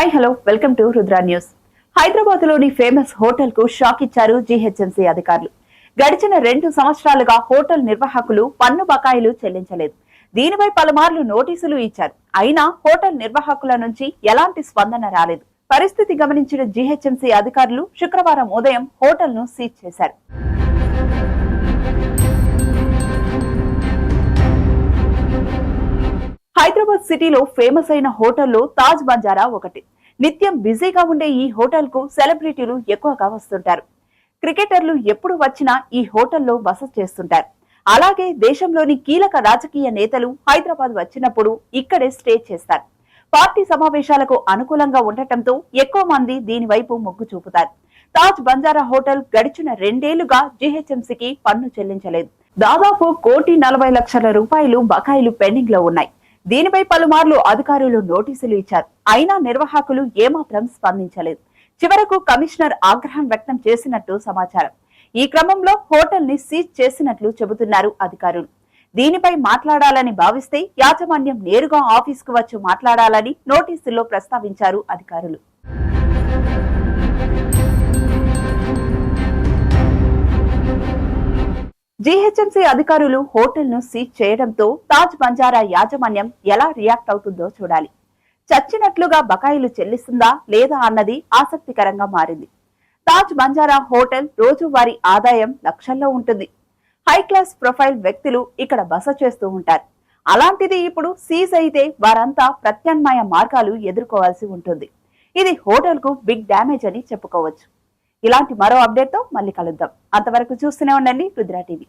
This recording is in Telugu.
Hi hello welcome to Rudra news హైదరాబాద్లోని ఫేమస్ హోటల్కు షాక్ ఇచ్చారు జీహెచ్ఎంసీ అధికారులు. గడిచిన రెండు సంవత్సరాలుగా హోటల్ నిర్వాహకులు పన్ను బకాయిలు చెల్లించలేదు. దీనిపై పలుమార్లు నోటీసులు ఇచ్చారు. అయినా హోటల్ నిర్వాహకుల నుంచి ఎలాంటి స్పందన రాలేదు. పరిస్థితి గమనించిన జీహెచ్ఎంసీ అధికారులు శుక్రవారం ఉదయం హోటల్ను సీజ్ చేశారు. హైదరాబాద్ సిటీలో ఫేమస్ అయిన హోటల్లో తాజ్ బంజారా ఒకటి. నిత్యం బిజీగా ఉండే ఈ హోటల్కు సెలబ్రిటీలు ఎక్కువగా వస్తుంటారు. క్రికెటర్లు ఎప్పుడు వచ్చినా ఈ హోటల్లో బస చేస్తుంటారు. అలాగే దేశంలోని కీలక రాజకీయ నేతలు హైదరాబాద్ వచ్చినప్పుడు ఇక్కడే స్టే చేస్తారు. పార్టీ సమావేశాలకు అనుకూలంగా ఉండటంతో ఎక్కువ మంది దీని వైపు మొగ్గు చూపుతారు. తాజ్ బంజారా హోటల్ గడిచిన రెండేళ్ళుగా జీహెచ్ఎంసీకి పన్ను చెల్లించలేదు. దాదాపు కోటి నలభై లక్షల రూపాయలు బకాయిలు పెండింగ్లో ఉన్నాయి. దీనిపై పలుమార్లు అధికారులు నోటీసులు ఇచ్చారు. అయినా నిర్వాహకులు ఏమాత్రం స్పందించలేదు. చివరకు కమిషనర్ ఆగ్రహం వ్యక్తం చేసినట్టు సమాచారం. ఈ క్రమంలో హోటల్ని సీజ్ చేసినట్లు చెబుతున్నారు అధికారులు. దీనిపై మాట్లాడాలని భావిస్తే యాజమాన్యం నేరుగా ఆఫీసుకు వచ్చి మాట్లాడాలని నోటీసుల్లో ప్రస్తావించారు అధికారులు. జీహెచ్ఎంసీ అధికారులు హోటల్ను సీజ్ చేయడంతో తాజ్ బంజారా యాజమాన్యం ఎలా రియాక్ట్ అవుతుందో చూడాలి. చచ్చినట్లుగా బకాయిలు చెల్లిస్తుందా లేదా అన్నది ఆసక్తికరంగా మారింది. తాజ్ బంజారా హోటల్ రోజువారీ ఆదాయం లక్షల్లో ఉంటుంది. హై క్లాస్ ప్రొఫైల్ వ్యక్తులు ఇక్కడ బస చేస్తూ ఉంటారు. అలాంటిది ఇప్పుడు సీజ్ అయితే వారంతా ప్రత్యామ్నాయ మార్గాలు ఎదుర్కోవాల్సి ఉంటుంది. ఇది హోటల్కు బిగ్ డ్యామేజ్ అని చెప్పుకోవచ్చు. ఇలాంటి మరో అప్డేట్తో మళ్ళీ కలుద్దాం. అంతవరకు చూస్తూనే ఉండండి. రుద్రా టీవీ.